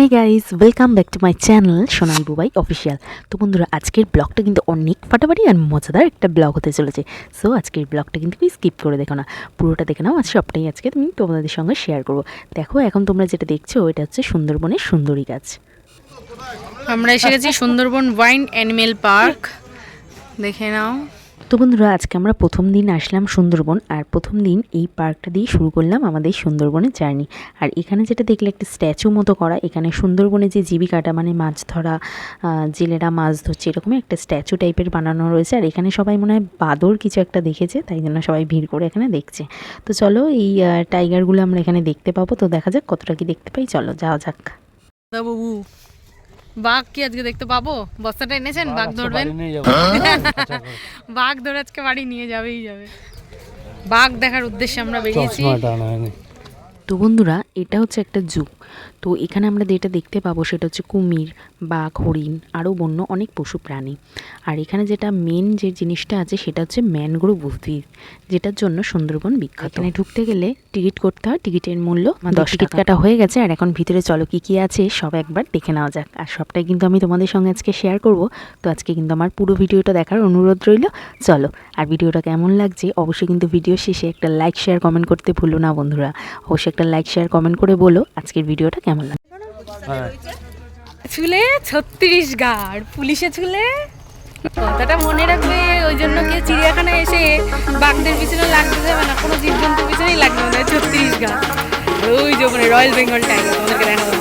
Hey guys welcome back to my channel Sonal Bubai official তো বন্ধুরা, আজকের ব্লগটা কিন্তু অনেক ফাটাফাটি আর মজাদার একটা ব্লগ হতে চলেছে। সো আজকের ব্লগটা কিন্তু তুমি স্কিপ করে দেখো না। পুরোটা দেখে নাও, আজ সবটাই আজকে তুমি তোমাদের সঙ্গে শেয়ার করব। দেখো, এখন তোমরা যেটা দেখছ, এটা হচ্ছে সুন্দরবনের সুন্দরী গাছ। আমরা এসে গেছি সুন্দরবন ওয়াইন অ্যানিমেল পার্ক দেখে নাও। তো বন্ধুরা, আজকে আমরা প্রথম দিন আসলাম সুন্দরবন, আর প্রথম দিন এই পার্কটা দিয়ে শুরু করলাম আমাদের সুন্দরবনের জার্নি। আর এখানে যেটা দেখলে একটা স্ট্যাচু মতো করা, এখানে সুন্দরবনে যে জীবিকাটা মানে মাছ ধরা জেলেরা মাছ ধরছে, এরকমই একটা স্ট্যাচু টাইপের বানানো রয়েছে। আর এখানে সবাই মনে হয় বাদর কিছু একটা দেখেছে, তাই জন্য সবাই ভিড় করে এখানে দেখছে। তো চলো এই টাইগারগুলো আমরা এখানে দেখতে পাবো। তো দেখা যাক কতটা কি দেখতে পাই। চলো, যাওয়া যাক। বাবু বাঘ কি আজকে দেখতে পাবো? বস্তাটা এনেছেন? বাঘ ধরবেন? বাঘ ধরে আজকে বাড়ি নিয়ে যাবেই যাবে। বাঘ দেখার উদ্দেশ্যে আমরা বেরিয়েছি। তো বন্ধুরা এটা হচ্ছে একটা জু তো এখানে আমরা যেটা দেখতে পাবো সেটা হচ্ছে কুমির বাঘ হরিণ আরও বন্য অনেক পশু প্রাণী। আর এখানে যেটা মেন যে জিনিসটা আছে সেটা হচ্ছে ম্যানগ্রোভ উদ্ভিদ যেটার জন্য সুন্দরবন বিখ্যাত। এখানে ঢুকতে গেলে টিকিট করতে হয় টিকিটের মূল্য দশ টিকিট কাটা হয়ে গেছে আর এখন ভিতরে চলো কী কী আছে সব একবার দেখে নেওয়া যাক। আর সবটাই কিন্তু আমি তোমাদের সঙ্গে আজকে শেয়ার করব। তো আজকে কিন্তু আমার পুরো ভিডিওটা দেখার অনুরোধ রইল। চলো আর ভিডিওটা কেমন লাগছে অবশ্যই কিন্তু ভিডিও শেষে একটা লাইক শেয়ার কমেন্ট করতে ভুলো না বন্ধুরা। অবশ্যই একটা লাইক শেয়ার কমেন্ট করে বলো আজকের ভিডিওটা কেমন লাগে? ছুলে ছত্রিশ গাড় পুলিশে ছুলে কথাটা মনে রাখবে ওই জন্য কি চিড়িয়াখানায় এসে বাঘদের পিছনে লাগতে যাবে না? কোনো জীবজন্তুর পিছনেই লাগবে না ছত্রিশ গাড়। ওই যে মানে রয়্যাল বেঙ্গল টাইগার তোমাকে দেখাবো।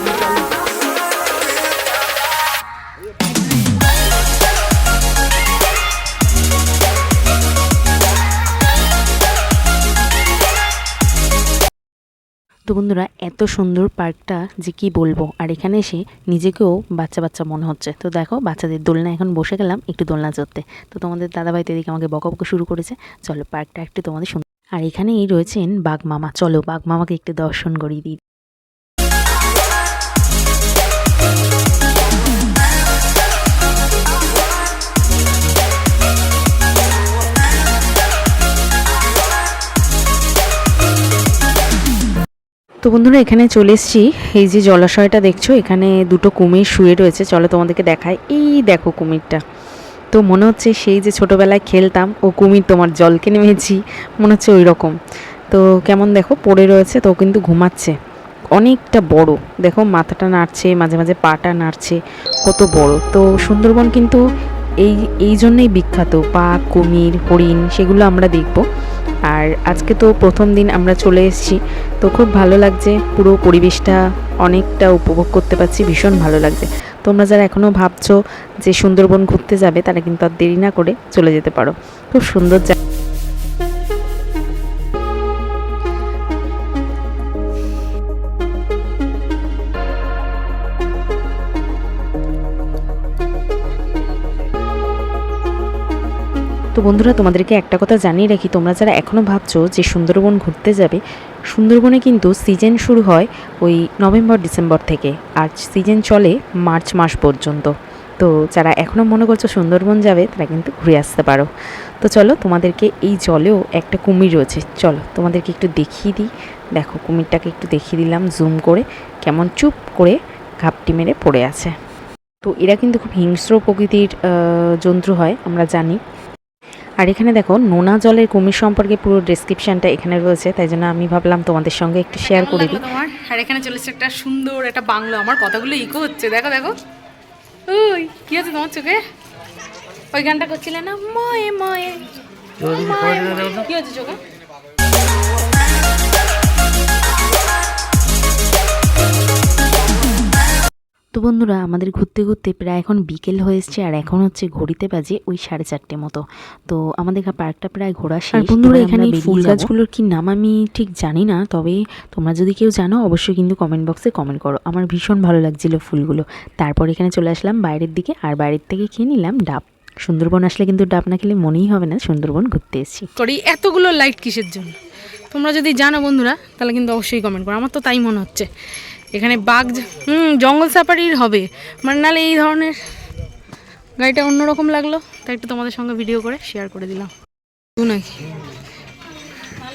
তো বন্ধুরা, এত সুন্দর পার্কটা যে কি বলব? আর এখানে এসে নিজেকেও বাচ্চা বাচ্চা মনে হচ্ছে। তো দেখো, বাচ্চাদের দোলনা এখন বসে গেলাম একটু দোলনা চড়তে। তো তোমাদের দাদাভাই তো এদিকে আমাকে বকাবকা শুরু করেছে। চলো, পার্কটা একটু তোমাদের সুন্দর আর এখানেই রয়েছেন বাঘ মামা চলো বাঘ মামাকে একটু দর্শন করিয়ে দিই। তো বন্ধুরা, এখানে চলে এসেছি। এই যে জলাশয়টা দেখছ, এখানে দুটো কুমির শুয়ে রয়েছে। চলো তোমাদেরকে দেখায় এই দেখো কুমিরটা। তো মনে হচ্ছে সেই যে ছোটোবেলায় খেলতাম, ও কুমির তোমার জলকে নেমেছি। মনে হচ্ছে ওই রকম তো কেমন দেখো, পড়ে রয়েছে, তো কিন্তু ঘুমাচ্ছে। অনেকটা বড়। দেখো, মাথাটা নাড়ছে, মাঝে মাঝে পাটা নাড়ছে, কত বড়। তো সুন্দরবন কিন্তু এই এই জন্যই বিখ্যাত। বাঘ, কুমির, হরিণ, সেগুলো আমরা দেখব। আর আজকে তো প্রথম দিন আমরা চলে এসেছি, তো খুব ভালো লাগছে, পুরো পরিবেশটা অনেকটা উপভোগ করতে পারছি, ভীষণ ভালো লাগছে। তোমরা যারা এখনও ভাবছ যে সুন্দরবন ঘুরতে যাবে, তারা কিন্তু আর দেরি না করে চলে যেতে পারো। খুব সুন্দর জায়গা। তো বন্ধুরা, তোমাদেরকে একটা কথা জানিয়ে রাখি। তোমরা যারা এখনও ভাবছ যে সুন্দরবন ঘুরতে যাবে, সুন্দরবনে কিন্তু সিজন শুরু হয় ওই নভেম্বর, ডিসেম্বর থেকে। আর সিজন চলে মার্চ মাস পর্যন্ত। তো যারা এখনও মনে করছ সুন্দরবন যাবে, তারা কিন্তু ঘুরে আসতে পারো। তো চলো, তোমাদেরকে এই জলেও একটা কুমির রয়েছে। চলো, তোমাদেরকে একটু দেখিয়ে দিই। দেখো, কুমিরটাকে একটু দেখিয়ে দিলাম জুম করে। কেমন চুপ করে ঘাপটি মেরে পড়ে আছে। তো এরা কিন্তু খুব হিংস্র প্রকৃতির জন্তু হয়, আমরা জানি। আর এখানে দেখো নোনা জলের কুমির সম্পর্কে পুরো ডেসক্রিপশনটা এখানে রয়েছে তাই জন্য আমি ভাবলাম তোমাদের সঙ্গে একটু শেয়ার করে দিই। তোমার? আর এখানে চলেছে একটা সুন্দর একটা বাংলো আমার কথাগুলো ইকো হচ্ছে দেখো দেখো। ওই কি আছে তোমার চোখে? ওই গানটা করছিলে না? ময়ে ময়ে। ময়ে ময়ে। কি হচ্ছে চোখে? তো বন্ধুরা আমাদের ঘুরতে ঘুরতে প্রায় এখন বিকেল হয়ে এসছে আর এখন হচ্ছে ঘড়িতে বাজে ওই সাড়ে চারটে মতো। তো আমাদের পার্কটা প্রায় ঘোরা শেষ। বন্ধুরা এখানে ফুল গাছগুলোর কি নাম আমি ঠিক জানি না তবে তোমরা যদি কেউ জানো অবশ্যই কিন্তু কমেন্ট বক্সে কমেন্ট করো। আমার ভীষণ ভালো লাগছিল ফুলগুলো। তারপর এখানে চলে আসলাম বাইরের দিকে আর বাইরের থেকে খেয়ে নিলাম ডাব। সুন্দরবন আসলে কিন্তু ডাব না খেলে মনেই হবে না সুন্দরবন ঘুরতে এসেছি। করি এতগুলো লাইট কিসের জন্য? তোমরা যদি জানো বন্ধুরা তাহলে কিন্তু অবশ্যই কমেন্ট করো। আমার তো তাই মনে হচ্ছে। এখানে বাঘ হুম, জঙ্গল সাফারির হবে। মানে নাহলে এই ধরনের গাড়িটা অন্যরকম লাগল, তাই একটু তোমাদের সঙ্গে ভিডিও করে শেয়ার করে দিলাম। নাকি?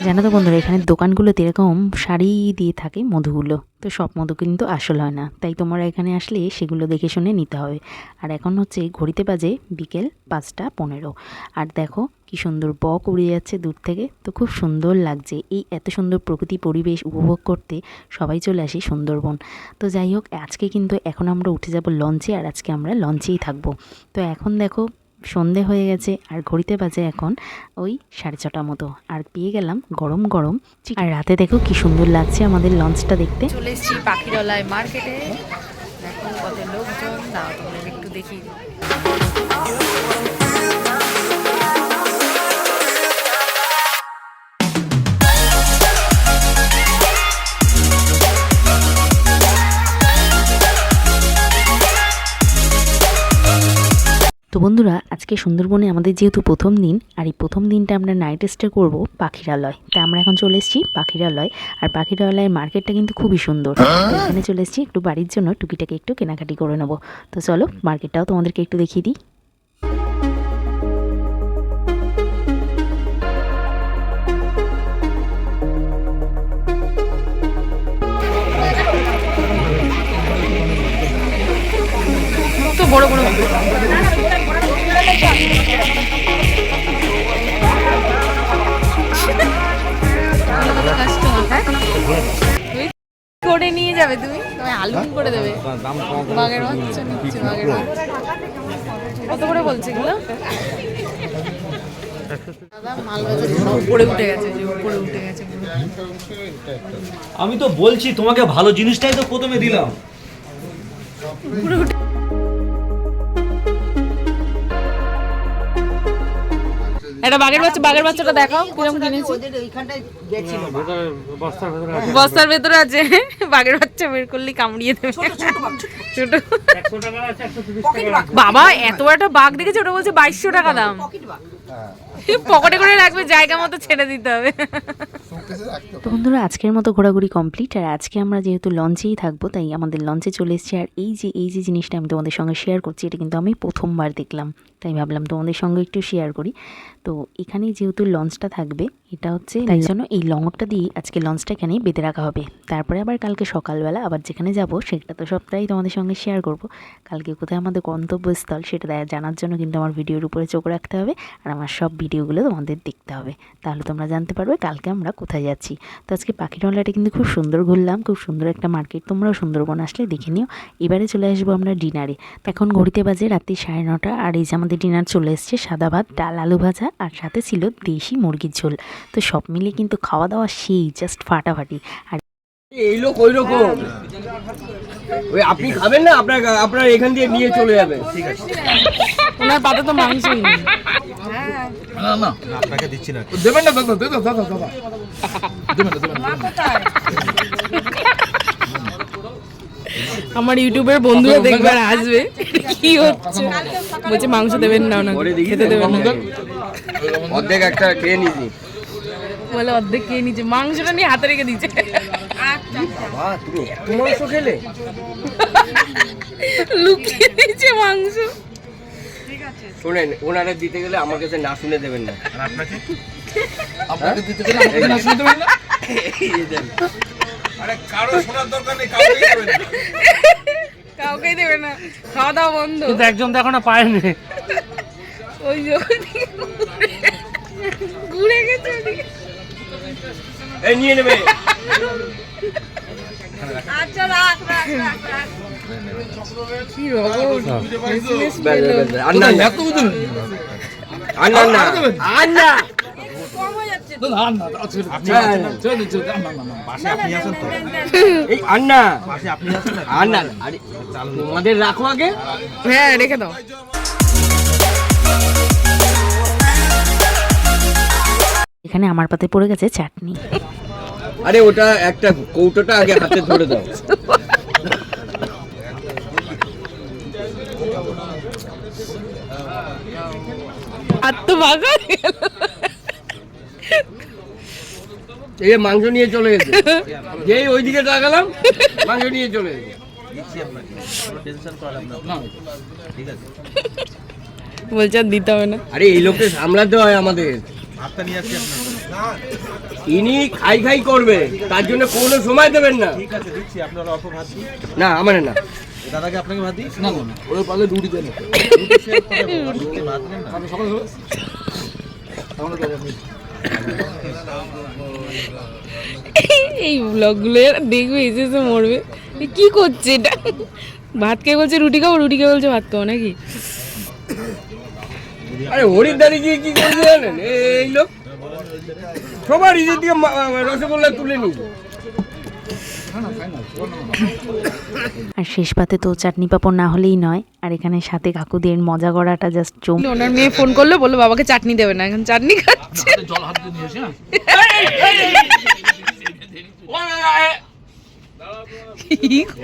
জানো তো বন্ধুরা, এখানে দোকানগুলোতে এরকম শাড়ি দিয়ে থাকে মধুগুলো। তো সব মধু কিন্তু আসল হয় না। তাই তোমরা এখানে আসলে সেগুলো দেখে শুনে নিতে হবে। আর এখন হচ্ছে ঘড়িতে বাজে বিকেল পাঁচটা পনেরো। আর দেখো কি সুন্দর বক উড়ে যাচ্ছে দূর থেকে। তো খুব সুন্দর লাগছে। এই এত সুন্দর প্রকৃতি পরিবেশ উপভোগ করতে সবাই চলে আসি সুন্দরবন। তো যাই হোক, আজকে কিন্তু এখন আমরা উঠে যাব লঞ্চে আর আজকে আমরা লঞ্চেই থাকব। তো এখন দেখো সন্ধে হয়ে গেছে আর ঘড়িতে বাজে এখন ওই সাড়ে ছটা মতো। আর পেয়ে গেলাম গরম গরম। আর রাতে দেখো কি সুন্দর লাগছে আমাদের লঞ্চটা দেখতে। চলে এসেছি পাখিরলায় মার্কেটে। দেখো কত লোকজন। দাও তোমাদের একটু দেখি তো বন্ধুরা আজকে সুন্দরবনে আমাদের যেহেতু প্রথম দিন আর এই প্রথম দিনটা আমরা নাইট স্টে করব পাখিরালয়। তাই আমরা এখন চলে এসেছি পাখিরালয় আর পাখিরালয়ের মার্কেটটা কিন্তু খুবই সুন্দর। তো এখানে চলে এসেছি একটু বাড়ির জন্য টুকিটাকে একটু কেনাকাটি করে নেব। তো চলো মার্কেটটাও তোমাদেরকে একটু দেখিয়ে দিই। বড় বড় করে নিয়ে যাবে তুমি? তুমি আলু করে দেবে। নিচ্ছে বাচ্চা কত করে বলছে এগুলো। আমি তো বলছি তোমাকে ভালো জিনিসটাই তো প্রথমে দিলাম। একটা বাঘের বাচ্চা বাঘের বাচ্চাটা দেখাও কীরকম কিনেছি বস্তার ভেতরে আছে বাঘের বাচ্চা বের করলে কামড়িয়ে দেবে। ছোট বাবা এত একটা বাঘ দেখেছে ওটা বলছে বাইশশো টাকা দাম। পকেটে করে রাখবে জায়গা মতো ছেড়ে দিতে হবে। তো বন্ধুরা আজকের মতো ঘোরাঘুরি কমপ্লিট আর আজকে আমরা যেহেতু লঞ্চেই থাকব তাই আমাদের লঞ্চে চলে এসেছি। আর এই যে এই যে জিনিসটা আমি তোমাদের সঙ্গে শেয়ার করছি এটা কিন্তু আমি প্রথমবার দেখলাম তাই ভাবলাম তোমাদের সঙ্গে একটু শেয়ার করি। তো এখানেই যেহেতু লঞ্চটা থাকবে এটা হচ্ছে তাই জন্য এই লঙরটা দিয়ে আজকে লঞ্চটা এখানেই বেঁধে রাখা হবে। তারপরে আবার কালকে সকালবেলা আবার যেখানে যাব সেটা তো সবটাই তোমাদের সঙ্গে শেয়ার করব। কালকে কোথায় আমাদের গন্তব্যস্থল সেটা জানার জন্য কিন্তু আমার ভিডিওর উপরে চোখ রাখতে হবে আর আমার সব ভিডিওগুলো তোমাদের দেখতে হবে। তাহলে তোমরা জানতে পারবে কালকে আমরা কোথায় যাচ্ছি। তো আজকে পাখিটলাটা কিন্তু খুব সুন্দর ঘুরলাম, খুব সুন্দর একটা মার্কেট। তোমরাও সুন্দরবন আসলে দেখে নিও। এবারে চলে আসব আমরা ডিনারে। এখন ঘড়িতে বাজে রাত্রি সাড়ে নটা, আর এই যে আমাদের ডিনার চলে এসছে সাদা ভাত ডাল, আলু ভাজা, আর সাথে ছিল দেশি মুরগির ঝোল। তো সব মিলিয়ে কিন্তু খাওয়া দাওয়া সেই জাস্ট ফাটাফাটি। আর এই লোক ওই রকম। ওই আপনি খাবেন না আপনার আপনার এখান দিয়ে নিয়ে চলে যাবে। ঠিক আছে। ওনার পাতে তো মাংসই নেই। দেবেন না দাদা দাদা দাদা দাদা। দেবেন না দেবেন না। আমার ইউটিউবের বন্ধুরা দেখবে আর আসবে। কি হচ্ছে? বলছে মাংস দেবেন না ওনাকে খেতে দেবেন না। অর্ধেক একটা খেয়ে নিয়েছি বলে অর্ধেক খেয়ে নিচ্ছে মাংসটা নিয়ে হাতে রেখে দিচ্ছে বাবা তুমি এত মাংস খেলে? লুকিয়ে দিয়েছে মাংস। শোনেন ওনারা দিতে গেলে আমার কাছে না শুনে দেবেন না। আপনাকে? দিতে গেলে আমাকে না শুনতে পারেন না? এই দেন। কাউকেই দেবে না। খাওয়া দাওয়া বন্ধ। কিন্তু একজন তো এখনও পায়নি ওই যে ঘুরে গেছে এই নিয়ে নেবে। তোমাদের রাখো আগে। হ্যাঁ রেখে দাও। এখানে আমার পাতে পড়ে গেছে চাটনি। আরে ওটা একটা কৌটোটা আগে হাতে ধরে দাও। আর তো ভাগা এই মাংস নিয়ে চলে গেছে যেই ওইদিকে তাকালাম মাংস নিয়ে চলে গেছে বলছে আর দিতে হবে না। আরে এই লোকটা সামলাতে হয় আমাদের। ইনি খাই খাই করবে তার জন্য কোনো সময় দেবেন না। ঠিক আছে দিচ্ছি আপনারা অল্প ভাত দিন। না আমার না। দাদাকে আপনাকে ভাত দিই? না না ওই পারলে রুটি দেন। ভাত দেন না। সকালে এই ব্লগগুলো দেখবে এসে এসে মরবে। কি করছে এটা? ভাত কে বলছে রুটি খাব রুটি কে বলছে ভাত খাব নাকি? আরে হরিদ্বারে গিয়ে কি করবে জানেন? এই লোক সবার ইজের দিকে রসগোল্লা তুলে নিয়ে আর শেষ পাতে তো চাটনি পাঁপড় না হলেই নয়। আর এখানে সাথে কাকুদের মজা করাটা জাস্ট জম ওনার মেয়ে ফোন করল বলল বাবাকে চাটনি দেবে না এখন চাটনি খাচ্ছে। জল হাত দিয়ে নিয়ে এসে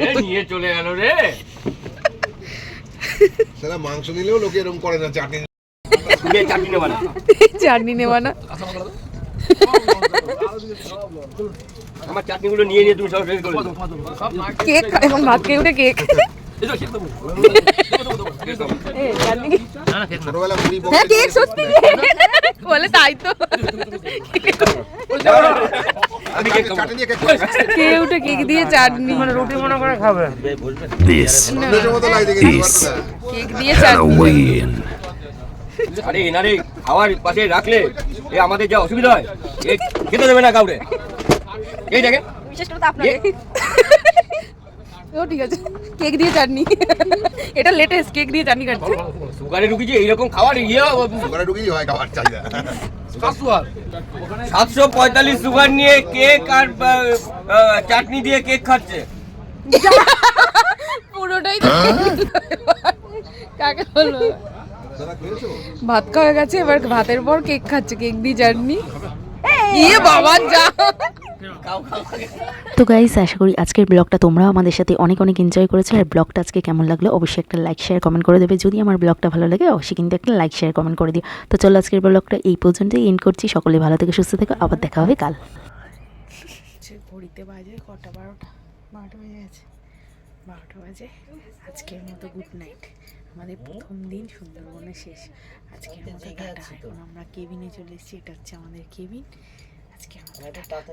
এ, নিয়ে চলে গেল রে। সেটা মাংস নিলেও লোকে এরকম করে না চাটনি চাটনি নেবা না। চাটনি নেওয়া না। আমার চাটনিগুলো নিয়ে নিয়ে তুমি সব রেডি করে কেক এখন ভাত খেয়ে উঠে কেক। হ্যাঁ কেক সত্যি বলে তাই তো। দিয়ে উঠে কেক চাটনি। মানে রুটি মনে করে খাবে। কেক দিয়ে চাটনি। আরে এনারে খাওয়ার পাশে রাখলে এ আমাদের যা অসুবিধা হয় এ খেতে দেবে না কাউরে। এই দেখেন। বিশেষ করে তো আপনাকে ও ঠিক আছে। কেক দিয়ে চাটনি। এটা লেটেস্ট কেক দিয়ে চাটনি কাটছে। সুগারে ঢুকেছি এইরকম খাওয়ার ইয়ে সুগারে ঢুকেই হয় খাবার চাহিদা। সাতশো পঁয়তাল্লিশ সুগার নিয়ে কেক আর চাটনি দিয়ে কেক খাচ্ছে। পুরোটাই কাকে বলব? ভাত খাওয়া গেছে এবার ভাতের পর কেক খাচ্ছে কেক দিয়ে চাটনি ইয়ে বাবা যা। তো গাইস আশা করি আজকের ব্লগটা তোমরাও আমাদের সাথে অনেক অনেক এনজয় করেছ আর ব্লগটা আজকে কেমন লাগল অবশ্যই একটা লাইক শেয়ার কমেন্ট করে দেবে। যদি আমার ব্লগটা ভালো লাগে অবশ্যই কিন্তু একটা লাইক শেয়ার কমেন্ট করে দিও। তো চলো আজকের ব্লগটা এই পর্যন্তই এন্ড করছি। সকলে ভালো থেকে সুস্থ থেকো আবার দেখা হবে কাল। ঘড়িতে বাজে কটা বারোটা? বারোটা বেজে গেছে। বারোটা বাজে। আজকের মতো গুড নাইট আমাদের প্রথম দিন সুন্দরবনে শেষ। আজকের মতো টাটা এখন আমরা কেবিনে চলে এসেছি। এটা হচ্ছে আমাদের কেবিন। আজকে আমাদের টাটা